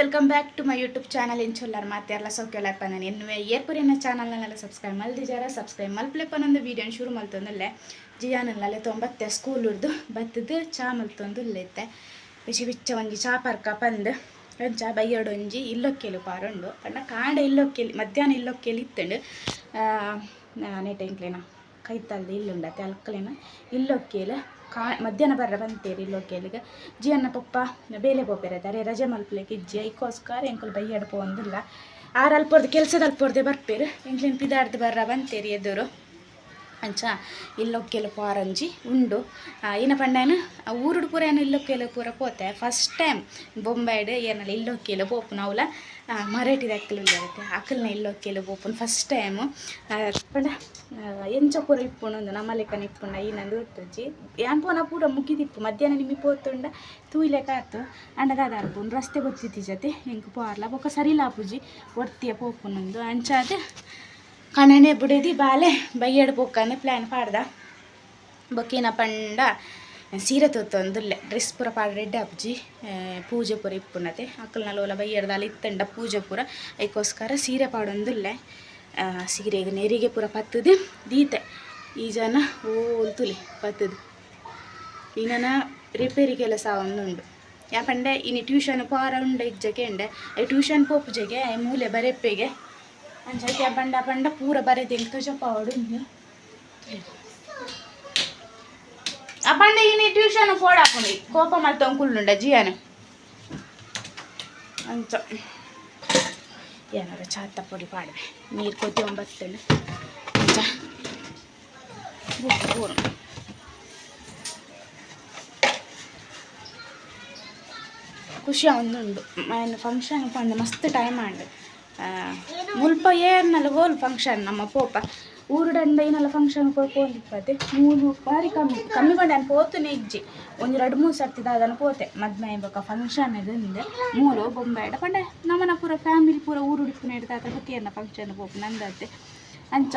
Welcome back to my YouTube channel ಎಂಚೊಲ್ಲಾರ ಮತ್ತೆ ಎಲ್ಲ ಸೌಖ್ಯಲ್ಲಪ್ಪ ನಾನು ಎನ್ನುವೆ ಏರ್ಪುರಿನ ಚಾನಲ್ನಲ್ಲೆಲ್ಲ ಸಬ್ಸ್ಕ್ರೈಬ್ ಮಲ್ದಿಜಾರ ಸಬ್ಸ್ಕ್ರೈಬ್ ಮಲ್ಪ್ಲೆಪ್ಪನೊಂದು ವೀಡಿಯೋನ ಶುರು ಮಲ್ತೊಂದಲ್ಲೇ ಜಿಯಾನಲ್ಲೇ ತೊಂಬತ್ತೆ ಸ್ಕೂಲ್ ಉರ್ದು ಬತ್ತದು ಚಾ ಮಲ್ತೊಂದು ಇಲ್ಲೈತೆ ಬಿಸಿ ಬಿಚ್ಚ ಒಂಜಿ ಚಾ ಪರ್ಕ ಪಂದು ಒಂಚ ಬೈಯಡು ಒಂಜಿ ಇಲ್ಲೊಕ್ಕೆಲು ಪಾರುಂಡು ಪಂಡ ಕಾಂಡ ಇಲ್ಲೊಕ್ಕೆಲಿ ಮಧ್ಯಾಹ್ನ ಇಲ್ಲೊಕ್ಕೆಲಿ ಇತ್ತಂಡು ನೆಟ ಕೈ ತಲ್ದು ಇಲ್ಲುಂಡತ್ತೆ ಅಲ್ಕಲೇನ ಇಲ್ಲೊಕ್ಕೇಲು ಕಾ ಮಧ್ಯಾಹ್ನ ಬರ್ರ ಬಂತೇರಿ ಜಿ ಅನ್ನ ಪಪ್ಪ, ಬೇಲೆ ಪೋಪೆರದಾರೆ ರಜೆ ಮಲ್ಪಲಿಕ್ಕೆ ಇಜ್ಜಿ ಐಕೋಸ್ಕರ ಎಂಕುಲು ಬೈಯಡ್ ಅಂದಿಲ್ಲ ಆರು ಅಲ್ಪೋರ್ದು ಕೆಲಸದ ಅಲ್ಪೋರ್ದೆ ಬರ್ಪೇರು. ಎಂಕ್ಲಿನ ಪಿದಾರ್ದು ಬರ್ರ ಬಂತೇರಿ ಎದುರು. ಅಂಚ ಇಲ್ಲೊಕ್ಕೆಲು ಪಾರಂಜಿ ಉಂಡು. ಇನ್ನ ಪಂಡಾಯನ ಊರುಡು ಪೂರ ಏನು ಇಲ್ಲೊಕ್ಕೆಲು ಪೂರ ಪೋತೆ. ಫಸ್ಟ್ ಟೈಮ್ ಬೊಂಬೈಡ್ ಏನಲ್ಲ ಇಲ್ಲೊಕ್ಕೆಲು ಪೋಪು ಅವಲ. ಮರಾಠಿದ ಅಕ್ಕಲು ಇರುತ್ತೆ. ಅಕಲ್ನ ಇಲ್ಲೊಕ್ಕೆಲು ಪೋಪುನ್ ಫಸ್ಟ್ ಟೈಮು ಪಂಡ ಎಂಚ ಪೂರ ಇಪ್ಪುಂಡು ನಮ್ಮ ಲೆಕ್ಕನ ಇಪ್ಪುಂಡ ಈ ನಂದು ಗೊತ್ತಜ್ಜಿ ಯಾನ್ ಪೋನ ಪೂರ ಮುಗಿದಿಪ್ಪು ಮಧ್ಯಾಹ್ನ ನಿಮಗೆ ಪೋತುಂಡ, ತೂಯ್ಲೆಕ ಆತು. ಅಂಡದಾದ ಅಲ್ಪುನ್ ರಸ್ತೆ ಗೊತ್ತಿತ್ತಿ ಜೊತೆ ಹೆಂಗೆ ಪೋರ್ಲ. ಬೊಕ್ಕ ಸರಿಲಾಪುಜಿ ಒರ್ತಿಯ ಪೋಪುನೊಂದು ಅಂಚಾದ ಕಣನೆ ಬಿಡಿದಿ ಬಾಲೆ ಬೈಯಡ್ ಪೋಕಂದು ಪ್ಲ್ಯಾನ್ ಪಾಡ್ದ. ಬೊಕ್ಕಿನ ಪಂಡ ಸೀರೆ ತೊತ್ತೊಂದುಲ್ಲೆ ಡ್ರೆಸ್ ಪೂರ ರೆಡ್ ಅಪ್ಜಿ ಪೂಜೆ ಪೂರ ಇಪ್ಪುನತೆ. ಅಕ್ಕಲ್ನ ಲೋಲ ಅಲ್ಲಿ ಇತ್ತಂಡ ಪೂಜೆ ಪೂರ. ಐಕೋಸ್ಕರ ಸೀರೆ ಪಾಡೊಂದುಲ್ಲೆ. ಸೀರೆಗೆ ನೆರಿಗೆ ಪೂರ ಪತ್ತದು, ದೀತೆ. ಈ ಜನ ಓಲ್ತುಲಿ ಪತ್ತದು. ಇನ್ನ ರಿಪೇರಿ ಕೆಲಸ ಒಂದುಂಡು ಯಾಕಂಡೆ ಇನ್ನು ಟ್ಯೂಷನ್ ಪಾರ ಉಂಡ ಇಜ್ಜಕ್ಕೆ ಉಂಡೆ ಟ್ಯೂಷನ್ ಪೋಪುಜೆಗೆ ಮೂಲೆ ಬರೆಪ್ಪೆಗೆ. ಅಂಚಕ್ಕೆ ಬಂಡ ಬಂಡ ಪೂರ ಬರೆದು ಎಂತ ಜಪ ಅವಡು ಆ ಬಂಡ ಇನಿ ಟ್ಯೂಷನ್ ಪೋಡಾಪುಂಡಿ ಕೋಪ ಮಲ್ತ ಕುಳ್ಳುಂಡ ಜಿಯಾನ ಅಂಚ ಏನಾರ ಚಾತ ಪೊಡಿ ಪಾಡ್ವೆ ನೀರು ಕೊದ್ದಿ ಒಂಬತ್ತೇಳು ಅಂಚ ಬುಕ್ ಪೂರ ಖುಷಿ ಒಂದುಂಡು ಮೈನ್ ಫಂಕ್ಷನ್ ಪಂಡ ಮಸ್ತ್ ಟೈಮ್ ಆಂಡ್ ಮುಲ್ಪ ಏನಲ್ಲ ಹೋಲ್ ಫಂಕ್ಷನ್ ನಮ್ಮ ಪೋಪ. ಊರುಡಂದ ಏನಲ್ಲ ಫಂಕ್ಷನ್ ಪೋಲಿಪ್ಪತ್ತೆ ಮೂರು ಬಾರಿ ಕಮ್ಮಿ ಕಮ್ಮಿ ಮಾಡಿ ನಾನು ಪೋತುನೆ ಇಜ್ಜಿ. ಒಂದು ಎರಡು ಮೂರು ಸರ್ತಿ ದಾದನ ಪೋತೆ ಮದ್ಮೆ ಬೊಕ್ಕ ಫಂಕ್ಷನ್ ಇದಂದೆ ಮೂರು ಬೊಂಬಾಯ್ಡ ಪಂಡೆ ನಮ್ಮನ ಪೂರ ಫ್ಯಾಮಿಲಿ ಪೂರ ಊರು ಉಡುಪು ಇಡ್ತಾತ ಬೊಕ್ಕೇನ ಫಂಕ್ಷನ್ ಪೋಪು ನಂದತ್ತೆ ಅಂಚ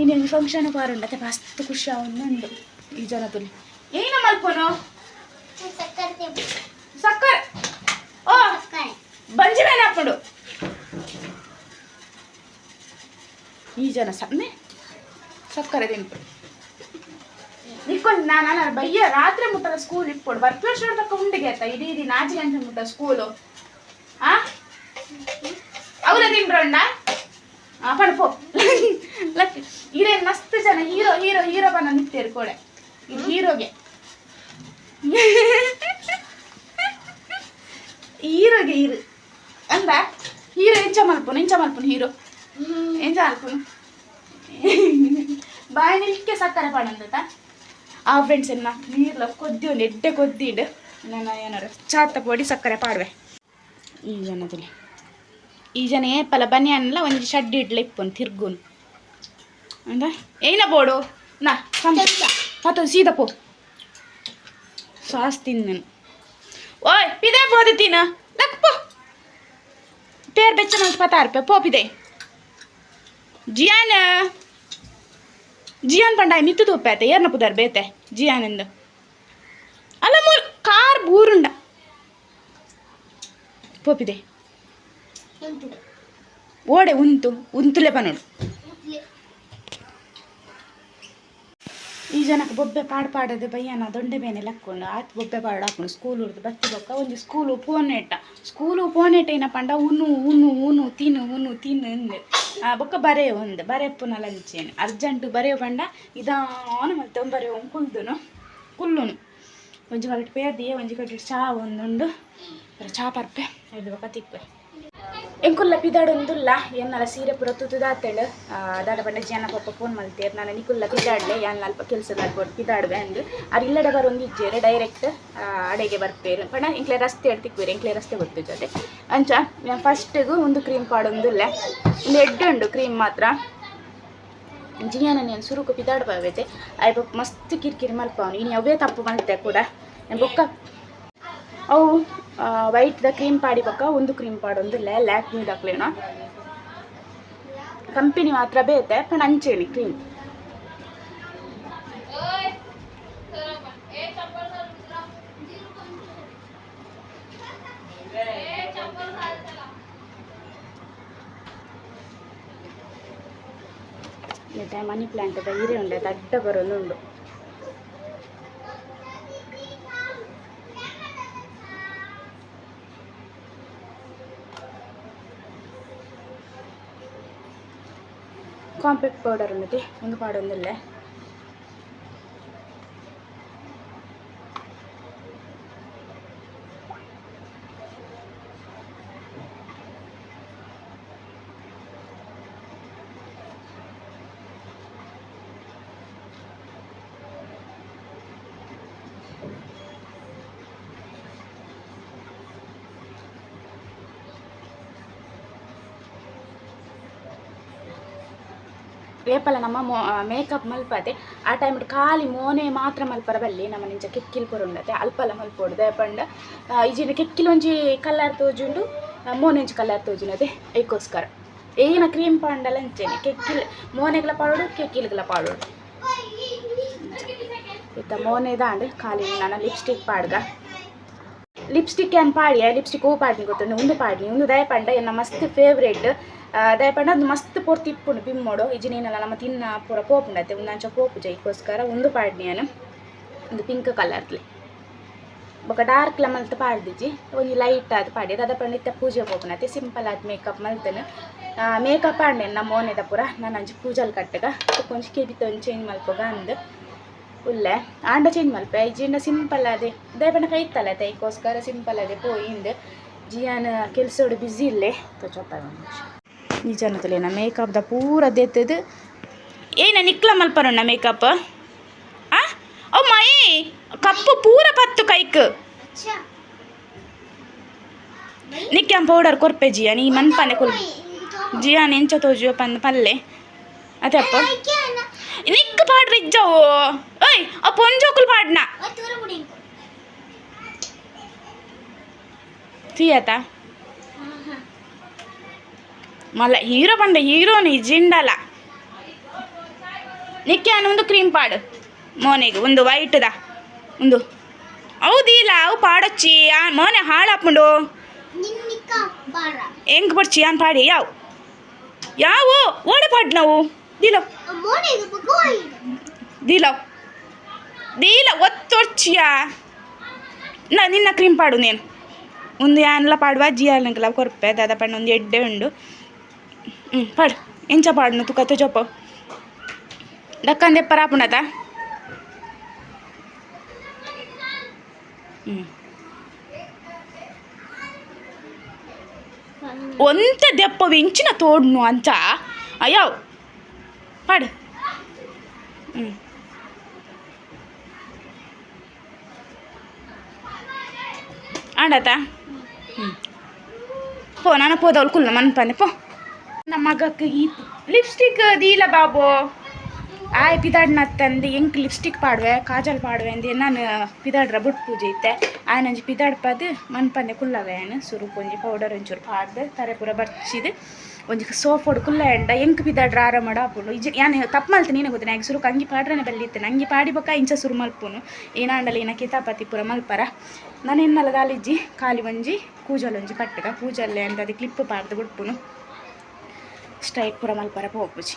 ಇನ್ನೇನು ಫಂಕ್ಷನ್ ಪಾರುಂಡತ್ತೆ ಮಸ್ತ್ ಖುಷಿ ಅವನುಂಡು ಈ ಜನದಲ್ಲಿ ಏನ ಮಲ್ಪೋನು? ಸಕ್ಕರೆ ಓ ಬಂಜಿ ಮೇಲೆ ಹಾಕೊಂಡು ಈ ಜನ ಸನ್ನೆ ಸಕ್ಕರೆ ತಿಂಪು ನಿಕ್ಕೊಂಡು ನಾನು ಅಲ್ಲ ಬಯ್ಯ ರಾತ್ರಿ ಮುಟ್ಟದ ಸ್ಕೂಲ್ ಇಟ್ಕೊಡು ಬರ್ತೇಶ್ವರ ತಕ್ಕ ಉಂಡಿಗೆ ಆಯ್ತಾ? ಇಡೀ ಇಡೀ ನಾಚಿ ಗಂಟೆ ಮುಟ್ಟ ಸ್ಕೂಲು ಆ? ಅವರ ತಿಂಡ್ರಣ್ಣ ಆ ಪಡ್ಪೋ ಲಕ್ಕಿ. ಇರೇನು ಮಸ್ತ್ ಜನ ಹೀರೋ ಹೀರೋ ಹೀರೋ ಬನ್ನ ನಿಂತೇರು ಕೋಡೆ ಇದು ಹೀರೋಗೆ. ಹೀರೋಗೆ ಹೀರೋ. ಅಂದ? ಹೀರೋ ಎಂಚ ಮಲ್ಪುನು ಎಂಚ ಮಲ್ಪುನು. ಬಾಯಲಿಕ್ಕೆ ಸಕ್ಕರೆ ಪಣಂದತ ಆ ಫ್ರೆಂಡ್ಸ್ ಎಲ್ಲ ನೀರ್ಲ ಕೊದ್ದಿ ಒಂದು ಎಡ್ಡೆ ಕೊದ್ದಿಡ್ ನಾನು ಏನಾರು? ಚಾತ ಪೋಡಿ ಸಕ್ಕರೆ ಪಾಡುವೆ. ಈ ಜನದಲ್ಲಿ ಈ ಜನ ಏಪಲ ಅನ್ನಲ್ಲ ಒಂದು ಶಡ್ ಇಡ್ಲ ತಿರ್ಗುನ್. ಅಂದ? ಏನ ಬೋಡು ನಾ ಸತ ಸೀದಾ ಪೋ. ಸಾಸ್ ತಿನ್ ನಾನು. ಓಯ್ ಪಿದೆ ಬೋದಿ ತಿನ ಲಕ್ ಪೋ. ಪೇರ್ ಬೆಚ್ಚ ನಂಗೆ ಪತಾರ್ಪೆ ಪೋ ಪೋಪಿದೆ ಜಿಯಾನ. ಜಿಯಾನ್ ಪಂಡಾಯ ನಿತ್ತು ತುಪ್ಪಾಯ್ತೆ ಏರ್ನ ಪುದರ್ ಬೇತೆ ಜಿಯಾನಿಂದ ಅಲ್ಲ ಮೂರು ಕಾರ್ ಬೂರುಂಡ. ಪೋಪಿದೆ. ಓಡೆ ಉಂತು ಉಂತುಲೆ ಪನೋಡು ಈ ಜನಕ್ಕೆ ಬೊಬ್ಬೆ ಪಾಡ್ ಪಾಡದು ಬಯ್ಯನ ದೊಂಡೆ ಬೇನೆ ಲಕ್ಕೊಂಡು ಆತ್ ಬೊಬ್ಬೆ ಪಾಡ್ ಹಾಕೊಂಡು ಸ್ಕೂಲ್ ಹುಡ್ದು ಬತ್ತಿ ಬೊಕ್ಕ ಒಂದು ಸ್ಕೂಲು ಪೋನೆಟ್ಟ ಸ್ಕೂಲು ಪೋನೆಟ್ಟ ಏನ ಪಂಡ ಉನ್ನು ಉನ್ನು ಉನು ತಿನ್ನು ಉನು ತಿನ್ನು ಅಂದೆ. ಬೊಕ್ಕ ಬರೆಯೋ ಒಂದು ಬರೆಯಪ್ಪುನ ಲಂಚೇನು ಅರ್ಜೆಂಟು ಬರೆಯೋ ಪಂಡ ಇದಾನ ಮತ್ತೆ ಬರೆಯೋ ಕುಲ್ದುನು, ಕುಲ್ಲುನು. ಒಂಜಿ ಕಟ್ಟು ಪೇರ್ದಿಯೇ ಒಂಜಿ ಕಟ್ಟು ಚಾ ಒಂದುಂಡು. ಚಾ ಪರ್ಪೆ ಇದು ಬೊಕ್ಕ ತಿಪ್ಪೆ. ಎಂಕುಲ್ಲ ಪಿದಾಡೊಂದುಲ್ಲ ಎನ್ನಲ ಸೀರೆ ಪುರ ತುತುದಾತೆಳು ದಾಡ ಪಂಡ ಜನ ಪಪ್ಪ ಫೋನ್ ಮಲ್ತೇರು. ನಾನು ನಿಕುಲ್ಲ ಪಿದಾಡ್ಲೆ, ಯಾನ್ ಅಲ್ಪ ಕೆಲಸದ ಅಲ್ಪೊಡು ಪಿದಾಡ್ವೆ ಅಂದು. ಅವ್ರು ಇಲ್ಲಡೆ ಬರೊಂದು ಇಜ್ಜೇರು ಡೈರೆಕ್ಟ್ ಅಡೆಗೆ ಬರ್ಪೇರು ಪಂಡ ಇಂಕ್ಲೆ ರಸ್ತೆ ಎಡ್ ಎಂಕ್ಲೆ ರಸ್ತೆ ಗೊತ್ತು ಜೊತೆ. ಅಂಚ ಫಸ್ಟಿಗೂ ಒಂದು ಕ್ರೀಮ್ ಪಾಡೊಂದುಲ್ಲ ಒಂದು ಉಂಡು ಕ್ರೀಮ್ ಮಾತ್ರ. ಜಿಯಾನ ನೀನು ಸುರುಕು ಪಿದಾಡ್ಬಾವೈತೆ. ಅಯ್ಯ ಮಸ್ತ್ ಕಿರಿಕಿರಿ ಮಲ್ಪ ಅವನು ಇನ್ನು ಅವೇ ತಪ್ಪು ಮಲ್ತೆ ಕೂಡ. ಬೊಕ್ಕ ಅವು ವೈಟ್ದ ಕ್ರೀಮ್ ಪಾಡಿ ಪಾಡಿಬೇಕ ಒಂದು ಕ್ರೀಮ್ ಪಾಡ್ ಒಂದು ಪಾಡೊಂದಿಲ್ಲ ಲ್ಯಾಕ್ಮಿದು ಹಾಕ್ಲೇಣ ಕಂಪೆನಿ ಮಾತ್ರ ಬೇತೆ ಪಣ ಅಂಚೇನಿ ಕ್ರೀಮ್ ಮನಿ ಪ್ಲಾಂಟ್ ಇದೆ ಹೀರೆ ಉಂಡೆ, ದಡ್ಡ ಬರೋದು ಉಂಡು കോംപ്ലീറ്റ് പൗഡർ ഉണ്ട് ഒന്ന് പാടൊന്നുമില്ലേ ರೇಪಲ ನಮ್ಮ ಮೋ ಮೇಕಪ್ ಮಲ್ಪದೆ, ಆ ಟೈಮ್ ಖಾಲಿ ಮೋನೆ ಮಾತ್ರ ಮಲ್ಪರ ಬಲ್ಲಿ ನಮ್ಮ ನಿಂಚ ಕೆಕ್ಕಿಲ್ ಪುರುಂಡತೆ, ಅಲ್ಪಲ ಮಲ್ಪೊಡ್ದೆ ಪಂಡ ಈಜಿನ ಕೆಕ್ಕಿಲೊಂಜಿ ಕಲರ್ ತೋಜುಂಡು ಮೋನೆಂಚಿ ಕಲರ್ ತೋಜುನದೆ ಏಕೋಸ್ಕರ ಏನ ಕ್ರೀಮ್ ಪಾಂಡಲ ಅಂಚೆನೆ, ಕೆಕ್ಕಿಲ್, ಮೋನೆಗ್ಲ ಪಾಡೋಡು ಕೆಕ್ಕಿಲ್ಗಳ ಪಾಡೋಡು. ಇತ್ತ ಮೋನೆ ದಾಂಡ್, ಖಾಲಿ ನಾನು ಲಿಪ್ಸ್ಟಿಕ್ ಪಾಡ್ಗ. ಲಿಪ್ಸ್ಟಿಕ್ ಏನು ಪಾಡಿ ಲಿಪ್ಸ್ಟಿಕ್ ಹೂ ಪಾಡ್ನಿ ಗೊತ್ತುಂಡು, ಉಂದು ಪಾಡ್ನಿ, ಉಂದು ದಯ ಪಂಡ, ಎನ್ನ ಮಸ್ತ್ ಫೇವ್ರೇಟ್ ದಯ ಪಂಡ ಅದು ಮಸ್ತ್ ಪೊರ್ ತಿಪ್ಪುಂಡು ಬಿಮ್ಮೋಡು ಇಜಿನೇನಲ್ಲ ನಮ್ಮ ತಿನ್ನ ಪೂರ ಪೋಪುಂಡತ್ತೆ ಉಂದಂಚ ಪೋಪು ಜೈಕೋಸ್ಕರ ಉಂದು ಪಾಡ್ನಿ ನಾನು. ಒಂದು ಪಿಂಕ್ ಕಲರ್ಲಿ ಬೊಕ ಡಾರ್ಕ್ ಮಲ್ತ್ ಪಾಡ್ದಿಜಿ ಒಂಜಿ ಲೈಟ್ ಆದ್ ಪಾಡಿ ಅದ ಪಂಡ ಇತ್ತ ಪೂಜೆ ಪೋಪುನತ್ತೆ ಸಿಂಪಲ್ ಆದ್ ಮೇಕಪ್ ಮಲ್ತನ. ಮೇಕಪ್ ಆಡ್ನೆ ನಮ್ಮ ಮೋನೆದ ಪೂರ. ನಾನು ಅಂಚಿ ಪೂಜಲ್ ಕಟ್ಟಗ. ಕೊಂಚ ಕೆಬಿ ಒಂದು ಚೇಂಜ್ ಮಲ್ಪೋಗ ಅಂದು. ಉಲ್ಲೆ. ಆಂಡ ಚೇಂಜ್ ಮಲ್ಪೆ. ಇಜಿಂಡ ಸಿಂಪಲ್ ಅದೇ ದಯಪಂಡ ಕೈತಲ್ಲ ತೈಕೋಸ್ಕರ ಸಿಂಪಲ್ ಅದೇ ಪೋಯಿಂದ್ ಜಿಯಾನ ಕೆಲ್ಸೋಡು ಬ್ಯುಸಿ ಇಲ್ಲೇ. ತೊಚೊಪ್ಪ ನಿಜನದಲ್ಲಿ ಮೇಕಪ್ ದ ಪೂರ ದೆತ್ತದು ಏನ ನಿಕ್ಲ ಮಲ್ಪನೊಣ್ಣ ಮೇಕಪ್ ಆ? ಓ ಮೈ ಕಪ್ಪು ಪೂರ ಪತ್ತು ಕೈಕ್. ನಿಕ್ಯಾಂ ಪೌಡರ್ ಕೊರ್ಪೆ ಜಿಯಾ ನೀ ಮನ್ಪನೆ ಕುಲ್. ಜಿಯಾ ನೆಂಚ ತೋಜು ಪಂದ ಪಲ್ಲೆ. ಅದೇ ಅಪ್ಪ. ನಿಕ್ ಪಾಡ್ರಿ ಇಜ್ಜವು ಓಯ್ ಆ ಪೊಂಜೋಕುಲ್ ಪಾಡ್ನ ಸಿಯತಾ మళ్ళీ హీరో పండ హీరోని జిండల ನಿಕ್ಕ್ಯಾನ ಒಂದು ಕ್ರೀಮ್ ಪಾಡು ಮೋನೆಗೆ ಒಂದು ವೈಟ್ದ ಒಂದು ಹೌದಿಲ್ಲ ಅವು ಪಾಡಚ್ಚಿ ಆ ಮೋನೆ ಹಾಳಾಪುಂಡು ಹೆಂಗ್ ಬರ್ಚಿ ಅನ್ ಪಾಡಿ ಯಾವ ಯಾವ ಓಡ ಪಾಡ್ ನಾವು ದಿಲೋ ದಿಲೋ ದಿಲ ಒತ್ತೊಚ್ಚಿಯಾ ನಾ ನಿನ್ನ ಕ್ರೀಮ್ ಪಾಡು నేను ಒಂದು ಯಾನೆಲ್ಲ ಪಾಡುವ ಜಿಯಾಲಂಕಲ್ಲ ಕೊರ್ಪೆ ದಾದ ಪಣ್ಣ ಒಂದು ಎಡ್ಡೆ ಉಂಡು ಹ್ಞೂ ಪಾಡು ಎಂಚ ಪಾಡ್ನು ತುಕ ತುಜಪ್ಪ ಡಕ್ಕಂದೆ ಪರಾಪುಣತ ಹ್ಞೂ ಒಂತ ದೆಪ್ಪ ವೆಂಚಿನ ತೋಡ್ನು ಅಂಚ ಅಯ್ಯವ್ ಪಾಡು ಹ್ಞೂ ಆಡತಾ ಹ್ಞೂ ಪೋ ನಾನು ಪೋದವಳು ಕುಲ್ಲ ಮನ್ಪಂದೆ ಪೋ ನಮ್ಮ ಮಗಕ್ಕೆ ಈ ಲಿಪ್ಸ್ಟಿಕ್ ದೀಲ ಬಾಬು. ಆಯ್ ಪಿದಾಡ್ನ ತಂದು, ಹೆಂಗ್ ಲಿಪ್ಸ್ಟಿಕ್ ಪಾಡ್ವೆ, ಕಾಜಲ್ ಪಾಡ್ವೆ ಅಂದು, ನಾನು ಪಿದಾಡ್ರ ಬುಟ್ ಪೂಜೆ ಇತ್ತೆ. ಆಯ್, ನಂಜಿ ಪಿದಾಡ್ಪದು ಮನ್ಪಂದೆ ಕುಲ್ಲವೆ ಏನು ಸುರು ಪುಂಜಿ ಪೌಡರ್ ಒಂಚೂರು ಪಾಡ್ದು, ತರೆ ಪೂರ ಬರ್ಚಿದು. ಒಂಜಿ ಸೋಪ್ ಹೊಡ್ ಕುಲ್ಲ ಎಂಡ, ಹೆಂಗ್ ಪಿದಾಡ್ರ ಆರ ಮಾಡ ಆಪುಂಡು ಇಜಿ ಯಾನು ತಪ್ಪು ಮಲ್ತು, ನೀನು ಗೊತ್ತಿನ, ಯಾಕೆ ಸುರುಕು ಅಂಗಿ ಪಾಡ್ರನೆ ಬಲ್ಲಿತ್ತೆ ನಂಗೆ ಪಾಡಿ ಬಕ್ಕ ಇಂಚ ಸುರು ಮಲ್ಪುನು. ಏನಾಂಡಲ್ಲ ಏನ ಕಿತಾಪತಿ ಪೂರ ಮಲ್ಪರ. ನಾನು ಎನ್ನಲ್ಲ ಗಾಲಿಜ್ಜಿ ಖಾಲಿ ಒಂಜಿ ಕೂಜಲೊಂಜಿ ಪಟ್ಟಗ, ಕೂಜಲ್ಲೆ ಅದು ಕ್ಲಿಪ್ ಪಾಡ್ದು ಬಿಡ್ಪುನು ಸ್ಟ್ರೈಟ್ ಪೂರ ಮಲ್ಪರ ಪೋಪುಜಿ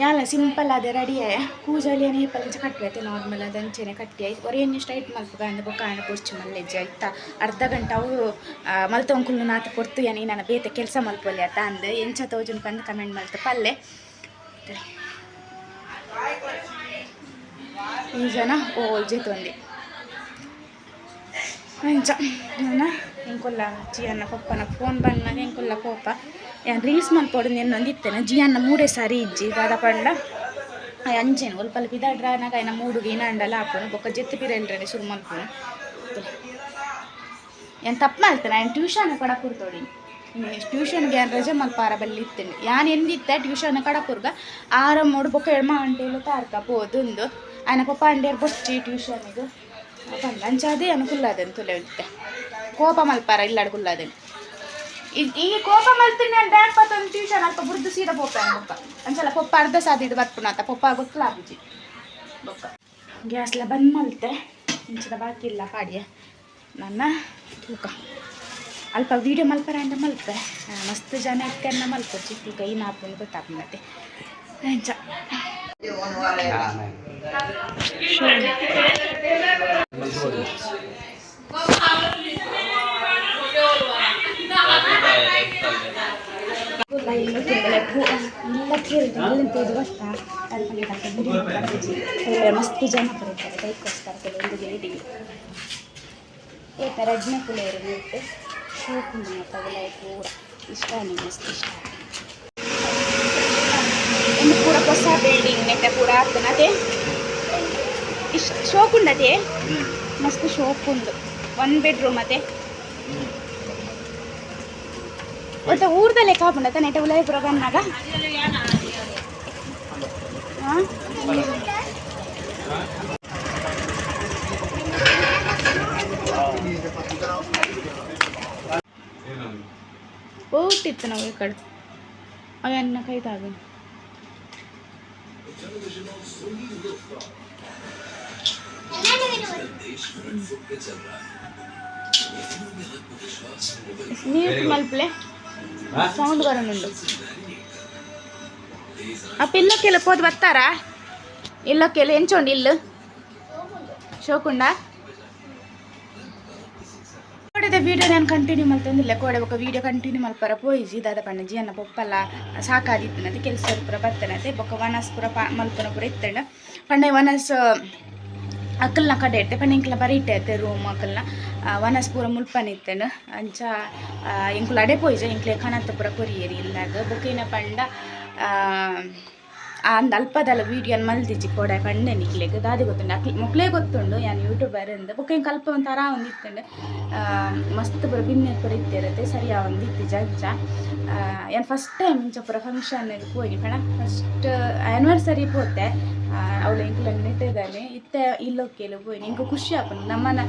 ಯಾಲ ಸಿಂಪಲ್ ಅದೇ ರೆಡಿಯೇ ಕೂಜಲಿ ಏನು ಹೇಪಲ್ ಕಟ್ಟಿ ನಾರ್ಮಲ್ ಅದು ಅಂಚೆನೆ ಕಟ್ಟಿ ಆಯ್ತು. ಒರೆಯನ್ನು ಸ್ಟ್ರೈಟ್ ಮಲ್ಪಗ ಅಂದ ಬೊಕ್ಕ ಆಣ ಪುರ್ಚಿ ಮಲ್ಲೆಜ್ಜಿ ಆಯ್ತಾ? ಅರ್ಧ ಗಂಟೆ ಅವು ಮಲ್ತೊಂಕುಲ್ಲು ನಾತ ಕೊಡ್ತು ಏನಿ ನಾನು ಬೇತೆ ಕೆಲಸ ಮಲ್ಪಲ್ಲಿ ಆತ ಅಂದು. ಎಂಚ ತೋಜನ್ ಬಂದು ಕಮೆಂಟ್ ಮಲ್ತು ಪಲ್ಲೆ. ಈ ಜನ ಓಲ್ ಎಂಚ ಅಂಚ ಎಂಕೊಲ್ಲ ಜಿಯನ್ನ ಪಪ್ಪನ ಫೋನ್ ಬಂದಾಗ ಎಂಕೊಲ್ಲ ಪೋಪ ರೀಲ್ಸ್ ಮಲ್ಪೊಡು ನೀನು ಇತ್ತೇನೆ ಜಿಯನ್ನ ಮೂರೇ ಸಾರಿ ಇಜ್ಜಿ ದಾದ ಪಂಡ. ಅಂಚೆನು ಒಲ್ಪಲ್ ಪಿದಾಡ್ರಾನಾಗ ಏನ ಮೂಡುಗೆ ಇನಂಡಲ ಹಾಕೋನು. ಬೊಕ್ಕ ಜೆತ್ತು ಪಿರಲ್ರೆ ಶುರು ಮಲ್ಪುನು ಏನು ತಪ್ಪು ಮಾಡ್ತೇನೆ? ನಾನು ಟ್ಯೂಷನ್ ಕಡ ಕೂರ್ತೋಡಿ ಟ್ಯೂಷನ್ಗೆ ಏನು ರಜೆ ಮಲ್ಪಾರ ಬಲ್ಲಿ ಇತ್ತೇನೆ. ಯಾನ್ ಎಂದಿತ್ತೆ ಟ್ಯೂಷನ್ ಕಡ ಕೂರ್ಗ ಆರ ಮೂಡು ಬೊಕ್ಕ ಎಡ್ಮ ಅಂಟೇಲು ತಾರ್ಕ ಪೋದೊಂದು. ಆಯ್ನ ಪಪ್ಪ ಅಂಡೇರ್ ಬೊಚ್ಚಿ ಟ್ಯೂಷನಿಗೆ ಬಂದ ಅದೇ ಅನುಕೂಲದನ್ ತುಲೆ ಉಂಟೆ ಕೋಪ ಮಲ್ಪಾರ ಇಲ್ಲಾಡ್ ಕುಲ್ಲದನ್ ಈ ಕೋಪ ಮಲ್ತೀನಿ ನಾನು ಬ್ಯಾಂಕ್ ಪತ್ತೊಂದು ಟ್ಯೂಷನ್ ಅಲ್ಪ ಬುಡ್ದು ಸೀದ ಪೋಪ ಬೊಕ್ಕ. ಅಂಚಲ ಪಪ್ಪ ಅರ್ಧ ಸಾದಿದ್ದು ಬರ್ಪುಣ ಅಂತ ಪಪ್ಪ ಗೊತ್ತಲ್ಲ ಬುಜಿ ಬೊಕ್ಕ. ಗ್ಯಾಸ್ಲ ಬಂದ್ ಮಲ್ತೆ ಇಂಚದ ಬಾಕಿ ಇಲ್ಲ ಪಾಡಿಯ. ನನ್ನ ತೂಕ. ಅಲ್ಪ ವೀಡಿಯೋ ಮಲ್ಪರ ಅಂತ ಮಲ್ಪೆ. ಮಸ್ತ್ ಜನ ಇಟ್ಕನ್ನ ಮಲ್ಪು ಚಿಕ್ಕ ಈ ನಾಪು ಗೊತ್ತಾಗ್ನತ್ತೆ ಅಂಚ. ಇಲ್ಲ ಮಸ್ತ್ ಜನ ಬರುತ್ತಾರೆ ಬೈಕ್ಗೋಸ್ಕರ ಕೆಲವೊಂದು ಲೇಡಿಗೆ ಈ ಥರ ಅಜ್ನೆ ಪುಳಿಯರು ಬಿಟ್ಟು ಶೋಕುಂಡು ತಗಲ ಪೂರ ಇಷ್ಟ ನನಗೆ ಮಸ್ತ್ ಇಷ್ಟ ಇನ್ನು ಪೂರ ಹೊಸ ಬಿಲ್ಡಿಂಗ್ ನೆಟ್ಟ ಪೂರ ಆಗ್ತದೆ ಇಷ್ಟು ಶೋಕುಂಡದೆ ಮಸ್ತ್ ಶೋಕುಂಡು ಒನ್ ಬೆಡ್ರೂಮ್ ಅದೇ ಒಟ್ಟು ಊರ್ದಲ್ಲೇ ಕಾಪುಂಡ ತಾನೆ ನೆಟ್ಟ ಉಲಾಯಿಪುರ ಬಂದಾಗ ಹಾಂ? ಹೋಗ್ತಿತ್ತು ನಾವು ಈ ಕಡೆ. ಅವನ್ನ ಕೈ ತಾಗ ನೀರು ಮಲ್ಪಲೆ ಸೌಂಡ್ ಬರೋಣುಂಡು ಆ ಪಿಲ್ಲಕ್ಕೆಲ್ಲ ಹೋದ್ ಬರ್ತಾರಾ ಇಲ್ಲಕ್ಕೆಲ್ಲ ಎಂಚೋಂಡು ಇಲ್ಲು ಶೋಕುಂಡ ಕೋಡೆದ ವಿಡಿಯೋ ನಾನು ಕಂಟಿನ್ಯೂ ಮಲ್ತಂದಿಲ್ಲ ಕೋಡೆ ಬೊಕ್ಕ ವಿಡಿಯೋ ಕಂಟಿನ್ಯೂ ಮಲ್ಪರ ಪೋಯಿಜಿ ದಾದ ಪಂಡ ಜಿಯನ್ನ ಪೊಪ್ಪಲ್ಲ ಸಾಕಾದಿತ್ತನತೆ ಕೆಲಸ ಪೂರ ಬರ್ತನತೆ ಬೊಕ್ಕ ವನಸ್ ಪೂರ ಪಾ ಮಲ್ಪನ ಪೂರ ಇತ್ತಂಡ ಪಂಡ ವನಸ್ ಅಕ್ಕಲ್ನ ಕಡೆ ಇಟ್ಟೆ ಪಂಡ ಇಂಕ್ಲ ಬರೀ ಇಟ್ಟೆ ರೂಮ್ ಅಕ್ಕಲ್ನ ಆ, ವನಸ್ ಪೂರ ಮುಲ್ಪನ ಇತ್ತಂಡ ಅಂಚ ಆ, ಇಂಕ್ಲ ಅಡೆ ಪೋಯಿಜ ಇಂಕ್ಲೆ ಕಣತ್ತ ಪೂರ ಕೊರಿಯರಿ ಇಲ್ಲಾಗ. ಬೊಕ್ಕೇನ ಪಂಡ ಆ, ಆ ಅಂದ್ ಅಲ್ಪದಲ್ಲ ವೀಡಿಯೋನ್ ಮಲ್ದಿಜ್ಜಿ ಕೊಡ ಪಂಡೆ ನಿಕ್ಲೆಗ್. ದಾದಿ ಗೊತ್ತುಂಡು ಅಕ್ಲಿ ಮೊಕ್ಲೇ ಗೊತ್ತುಂಡು ಯಾನ್ ಯೂಟ್ಯೂಬರ್ ಅಂದ ಬೊಕ್ಕ ಹಿಂಗೆ ಕಲ್ಪ ಒಂದು ಇತ್ತಂಡು ಆ, ಮಸ್ತ್ ಪೂರ ಬಿನ್ನೆ ಪೂರ ಇತ್ತಿರತ್ತೆ ಸರಿಯಾ ಒಂದು ಇತ್ತು ಜಜ್ಜ ಫಸ್ಟ್ ಟೈಮ್ ಇಂಚ ಪೂರ ಫಂಕ್ಷನ್ ಹೋಗಿ ಪಣ. ಫಸ್ಟ್ ಆ್ಯನಿವರ್ಸರಿ ಪೋತೆ. ಅವಳು ಇಂಕ್ಲ ನೆಟ್ಟಿದ್ದಾನೆ. ಇತ್ತ ಇಲ್ಲೋಕೆಲ್ಲ ಹೋಗಿ ಇಂಕ ಖುಷಿ ಆಪುಂಡು ನಮ್ಮನ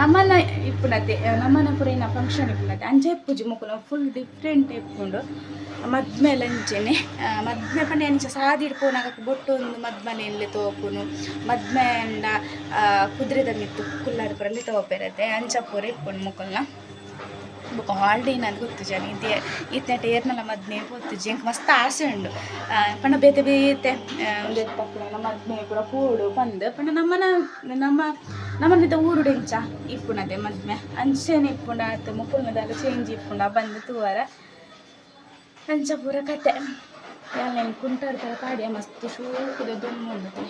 ನಮ್ಮನ ಇಪ್ಪುನತೆ ನಮ್ಮನ ಪೂರ ಇನ್ನ ಫಂಕ್ಷನ್ ಇಪ್ಪುನತೆ ಅಂಚೆ ಪೂಜೆ ಮುಕ್ಕುನ ಫುಲ್ ಡಿಫ್ರೆಂಟ್ ಇಪ್ಪುಂಡು. ಮದ್ಮೇಲೆ ಅಂಚೆನೆ ಮದ್ಮೆ ಪಂಡ ಎಂಚ ಸಾದಿ ಇಡ್ಪೋನಾಗ ಬೊಟ್ಟು ಒಂದು ಮದ್ಮನೆಯಲ್ಲಿ ತೋಪುನು. ಮದ್ಮೆ ಅಂಡ ಕುದುರೆದ ಮಿತ್ತು ಕುಲ್ಲಾದ ಪುರಲ್ಲಿ ತೋಪಿರತ್ತೆ. ಅಂಚ ಪೂರ ಇಪ್ಪುಂಡು ಮುಕ್ಕಲ್ನ ಬೊಕ ಹಾಲ್ಡೇ ನಂದು ಗೊತ್ತು ಜನ ಇದೇ ಇತ್ತೆ ಏರ್ನಲ್ಲ ಮದ್ನೆ ಗೊತ್ತು ಜಿಂಕ್ ಮಸ್ತ್ ಆಸೆ ಉಂಡು. ಪಂಡ ಬೇತೆ ಬೇತೆ ಒಂದು ತಪ್ಪುನ ಮದ್ನೆ ಪೂರ ಪೂಡು, ಪಂದು. ಪಂಡ ನಮ್ಮನ, ನಮ್ಮ ನಮ್ಮನಿದ ಊರುಡು ಎಂಚ ಇಪ್ಪುಣದೆ ಮದ್ಮೆ ಅಂಚೆನೆ ಇಪ್ಪುಂಡ, ಆತು ಮುಕ್ಕುಲ್ನದಾಗ ಚೇಂಜ್ ಇಪ್ಪುಂಡ ಬಂದು ತೂವರ. ಅಂಚ ಪೂರ ಕತೆ. ಎಲ್ಲ ಕುಂಟಾಡ್ತಾರ ಪಾಡಿಯ, ಮಸ್ತ್ ಶೂಕುದ ದುಮ್ಮು ಉಂಡು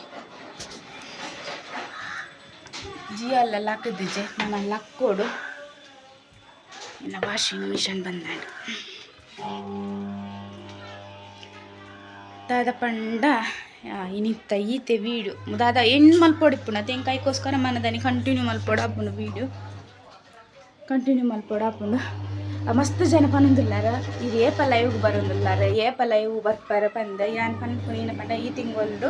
ಜಿಯಲ್ಲೆಲ್ಲ ಹಾಕಿದ್ದಿಜೆ ನಾನು ಲಕ್ಕೋಡು ಇನ್ನು ವಾಷಿಂಗ್ ಮಿಷನ್ ಬಂದಾಂಡು ದಾದ ಪಂಡ ಇನಿತ್ತ ಈತೆ ವೀಡಿಯೋ. ದಾದ ಮಲ್ಪಡಿ ಪುಣ ತೆಂಗ್ ಕೈಕೋಸ್ಕರ ಮನದಾನಿ ಕಂಟಿನ್ಯೂ ಮಲ್ಪೊಡ ಆಪುಂಡು ವೀಡಿಯೋ. ಕಂಟಿನ್ಯೂ ಮಲ್ಪೊಡ ಆ, ಮಸ್ತ್ ಜನ ಪನೊಂದುಲ್ಲಾರ ಇದು ಏಪ ಲೈವ್ ಬರೋಂದುಲ್ಲಾರ? ಏಪ ಲೈವ್ ಬರ್ಪಾರ ಪಂದ? ಯಾನ್ ಪನ್ಪುನ ಪಂಡ ಈ ತಿಂಗಳು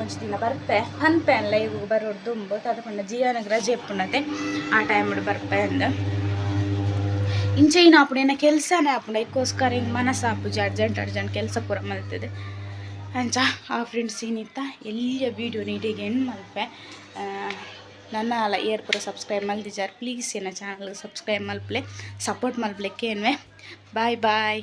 ಒಂಚು ದಿನ ಬರ್ಪೆ ಪನ್ಪೆ ಲೈವ್ ಬರೋದು ದುಂಬು. ತದ ಪಂಡ ಜಿಯಾನಗ ರಜೆ ಇಪ್ಪುಣತೆ ಆ ಟೈಮ್ ಬರ್ಪೆ ಅಂದ. ಇಂಚೆ ಇನ್ನು ಅಪ್ಪು ಏನ ಕೆಲಸನೇ ಅಪ್ಪುಂಡ ಇದಕ್ಕೋಸ್ಕರ ಹಿಂಗೆ ಮನಸ್ಸು ಆಪುಜಿ ಅರ್ಜೆಂಟ್ ಅರ್ಜೆಂಟ್ ಕೆಲಸ ಪೂರ ಮಲ್ತದೆ. ಅಂಚ, ಆ ಫ್ರೆಂಡ್ಸ್ ಏನಿತ್ತ ಎಲ್ಲಿಯ ವೀಡಿಯೋ ನೀಟಿಗೆ ಹೆಣ್ಣು ಮಲ್ಪೆ. ನನ್ನ ಅಲ್ಲ, ಏರ್ ಪೂರ ಸಬ್ಸ್ಕ್ರೈಬ್ ಮಲ್ದಿಜಾರ್ ಪ್ಲೀಸ್ ಏನ ಚಾನಲ್ಗೆ ಸಬ್ಸ್ಕ್ರೈಬ್ ಮಲ್ಪ್ಲೆ ಸಪೋರ್ಟ್ ಮಲ್ಪಲೆಕ್ಕೆ ಏನ್ವೆ ಬಾಯ್ ಬಾಯ್